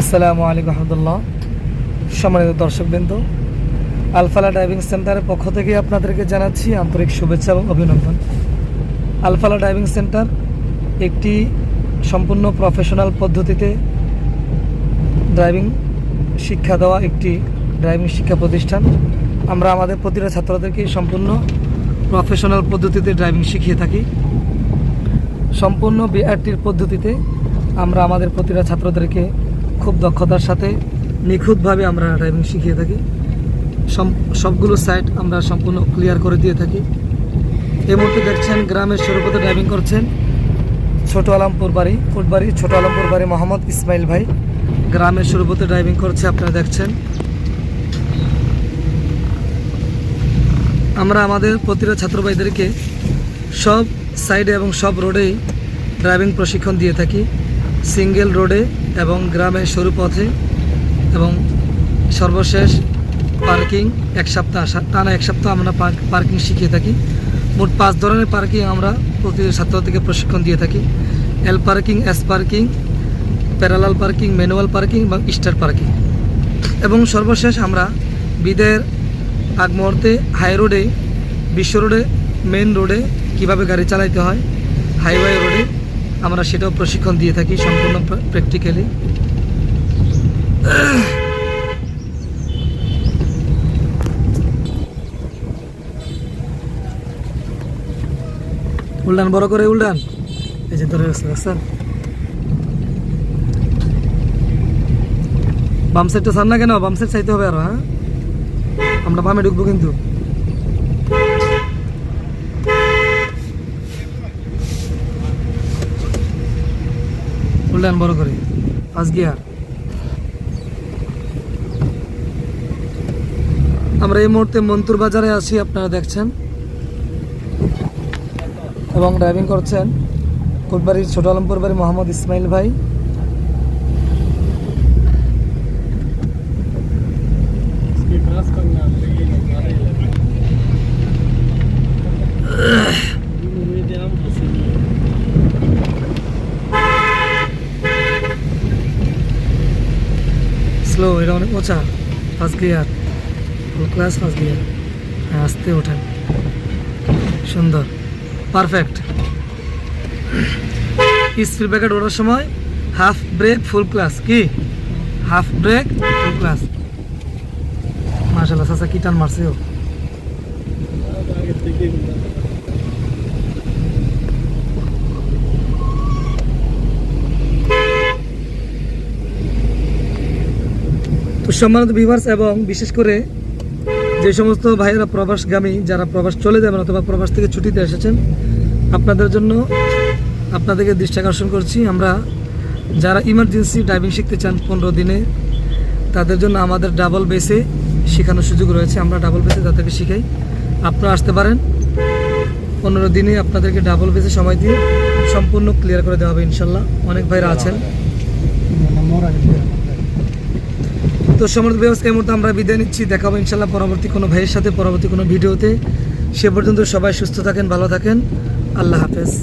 আসসালামু আলাইকুম রহমতুল্লাহ। সম্মানিত দর্শকবৃন্দ, আলফালা ড্রাইভিং সেন্টারের পক্ষ থেকে আপনাদেরকে জানাচ্ছি আন্তরিক শুভেচ্ছা এবং অভিনন্দন। আলফালা ড্রাইভিং সেন্টার একটি সম্পূর্ণ প্রফেশনাল পদ্ধতিতে ড্রাইভিং শিক্ষা দেওয়া একটি ড্রাইভিং শিক্ষা প্রতিষ্ঠান। আমরা আমাদের প্রতিটা ছাত্রদেরকে সম্পূর্ণ প্রফেশনাল পদ্ধতিতে ড্রাইভিং শিখিয়ে থাকি। সম্পূর্ণ বিআরটির পদ্ধতিতে আমরা আমাদের প্রতিটা ছাত্রদেরকে খুব দক্ষতার সাথে নিখুঁতভাবে আমরা ড্রাইভিং শিখিয়ে থাকি। সবগুলো সাইট আমরা সম্পূর্ণ ক্লিয়ার করে দিয়ে থাকি। এই মুহূর্তে দেখছেন গ্রামের স্বরূপতে ড্রাইভিং করছেন ছোট আলমপুর বাড়ি, ফুটবাড়ি, ছোট আলমপুর বাড়ি মোহাম্মদ ইসমাইল ভাই। গ্রামের স্বরূপতে ড্রাইভিং করছে, আপনারা দেখছেন। আমরা আমাদের প্রতিটা ছাত্র ভাইদেরকে সব সাইডে এবং সব রোডেই ড্রাইভিং প্রশিক্ষণ দিয়ে থাকি। সিঙ্গেল রোডে এবং গ্রামের সরু পথে এবং সর্বশেষ পার্কিং এক সপ্তাহ টানা এক সপ্তাহ আমরা পার্কিং শিখিয়ে থাকি। মোট পাঁচ ধরনের পার্কিং আমরা প্রতি ছাত্র ছাত্রদেরকে প্রশিক্ষণ দিয়ে থাকি। L parking S parking, parallel parking, manual parking এবং স্টার পার্কিং। এবং সর্বশেষ আমরা বিদের আগ মুহূর্তে হাই রোডে, বিশ্ব রোডে মেন রোডে কীভাবে গাড়ি চালাইতে হয়, হাইওয়ে রোডে আমরা সেটাও প্রশিক্ষণ দিয়ে থাকি সম্পূর্ণ প্র্যাকটিক্যালি উল্টান, বড় করে উল্টান। এই যে ধরে রাখছে রাখছেন? বাম সাইডটা সার না কেন? বাম সাইড চাইতে হবে আরও হ্যাঁ? আমরা বামে ঢুকবো কিন্তু। উল্টান বড় করে। পাঁচ গিয়ার আমরা এই মুহূর্তে মন্তুর বাজারে আছি, আপনারা দেখছেন। এবং ড্রাইভিং করছেন কোটবাড়ির ছোট আলমপুর বাড়ি মোহাম্মদ ইসমাইল ভাই। স্লো এটা অনেক মোচা। First gear full clutch first gear হ্যাঁ আসতে ওঠেন। সুন্দর। পারফেক্ট স্পিড ব্রেকার ওঠার সময় হাফ ব্রেক ফুল ক্লাস কি? হাফ ব্রেক ফুল ক্লাস মাশাল্লাহ চাচা কি টান মারছে ও? সম্মানিত ভিভার্স এবং বিশেষ করে যে সমস্ত ভাইয়েরা প্রবাসগামী যারা প্রবাস চলে যাবেন অথবা প্রবাস থেকে ছুটিতে এসেছেন, আপনাদের জন্য আপনাদেরকে দৃষ্টি আকর্ষণ করছি। আমরা যারা ইমার্জেন্সি ড্রাইভিং শিখতে চান পনেরো দিনে, তাদের জন্য আমাদের ডাবল বেসে শেখানোর সুযোগ রয়েছে। আমরা ডাবল বেসে তাদেরকে শিখাই। আপনারা আসতে পারেন। পনেরো দিনে আপনাদেরকে ডাবল বেসে সময় দিয়ে সম্পূর্ণ ক্লিয়ার করে দেওয়া হবে ইনশাল্লাহ। অনেক ভাইরা আছেন। তো সমর্থ ব্যবস্থা এই মুহূর্তে আমরা বিদায় নিচ্ছি। দেখাবো ইনশাল্লাহ পরবর্তী কোনো ভাইয়ের সাথে, পরবর্তী কোনো ভিডিওতে সে পর্যন্ত সবাই সুস্থ থাকেন, ভালো থাকেন। আল্লাহ হাফেজ।